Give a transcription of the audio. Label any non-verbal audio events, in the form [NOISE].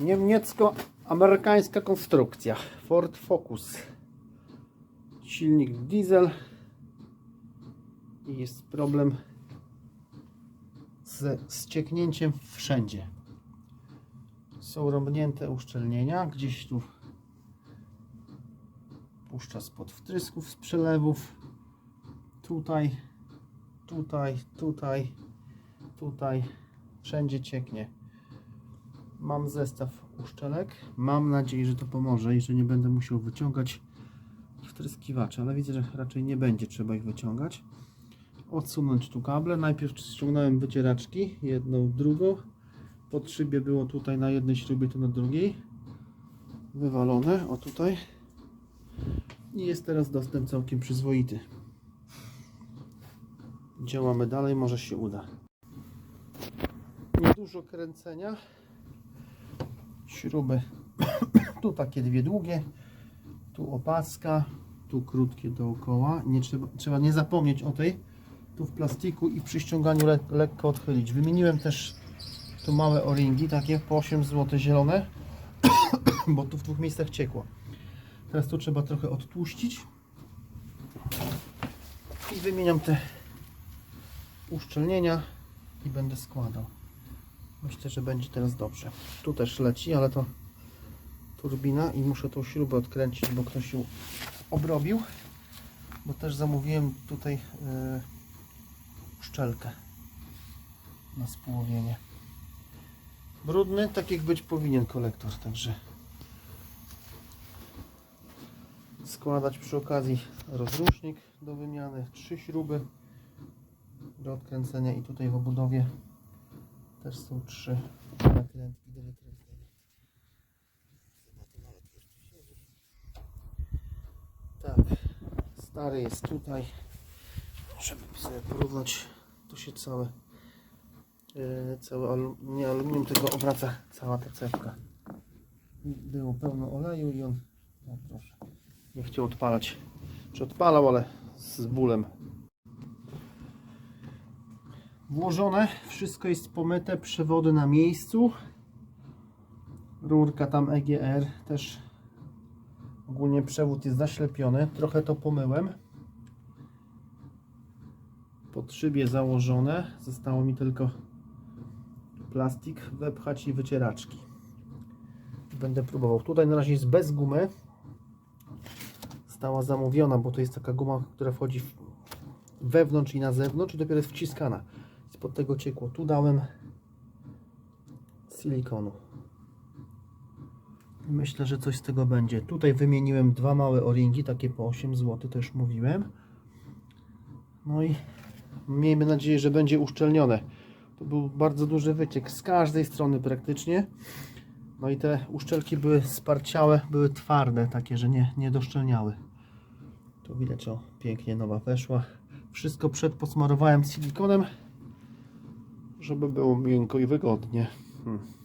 Niemiecko-amerykańska konstrukcja. Ford Focus. Silnik diesel. I jest problem ze ścieknięciem wszędzie. Są rąbnięte uszczelnienia. Gdzieś tu puszcza spod wtrysków z przelewów. Tutaj, tutaj, tutaj, tutaj. Wszędzie cieknie. Mam zestaw uszczelek. Mam nadzieję, że to pomoże i że nie będę musiał wyciągać wtryskiwaczy, ale widzę, że raczej nie będzie trzeba ich wyciągać. Odsunąć tu kable. Najpierw ściągnąłem wycieraczki, jedną, drugą. Pod szybie było tutaj na jednej śrubie, tu na drugiej. Wywalone, o tutaj. I jest teraz dostęp całkiem przyzwoity. Działamy dalej, może się uda. Niedużo kręcenia. Śruby tu takie dwie długie, tu opaska, tu krótkie dookoła. Nie trzeba, trzeba nie zapomnieć o tej. Tu w plastiku i przy ściąganiu le, lekko odchylić. Wymieniłem też tu małe o-ringi, takie po 8 zł zielone, [COUGHS] bo tu w dwóch miejscach ciekło. Teraz tu trzeba trochę odtłuścić i wymieniam te uszczelnienia i będę składał. Myślę, że będzie teraz dobrze. Tu też leci, ale to turbina i muszę tą śrubę odkręcić, bo ktoś ją obrobił. Bo też zamówiłem tutaj yy, szczelkę na spółowienie. Brudny, tak jak być powinien kolektor, także składać przy okazji rozrusznik do wymiany, trzy śruby do odkręcenia i tutaj w obudowie też są trzy nakrętki do wykręcenia. Tak, stary jest tutaj, żeby sobie porównać, tu się całe, yy, całe nie aluminium, tylko obraca cała ta cewka. Było pełno oleju i on, no proszę, nie chciał odpalać. Czy odpalał, ale z bólem. Włożone, wszystko jest pomyte, przewody na miejscu. Rurka tam EGR też ogólnie przewód jest zaślepiony. Trochę to pomyłem. Pod szybie założone. Zostało mi tylko plastik wepchać i wycieraczki. Będę próbował. Tutaj na razie jest bez gumy. Stała zamówiona, bo to jest taka guma, która wchodzi wewnątrz i na zewnątrz i dopiero jest wciskana. Spod tego ciekło. Tu dałem silikonu. Myślę, że coś z tego będzie. Tutaj wymieniłem dwa małe o-ringi, takie po 8 zł, to już mówiłem. No i miejmy nadzieję, że będzie uszczelnione. To był bardzo duży wyciek z każdej strony praktycznie. No i te uszczelki były sparciałe, były twarde, takie, że nie, nie doszczelniały. Tu widać, o, pięknie nowa weszła. Wszystko przed posmarowałem silikonem, żeby było miękko i wygodnie. Hmm.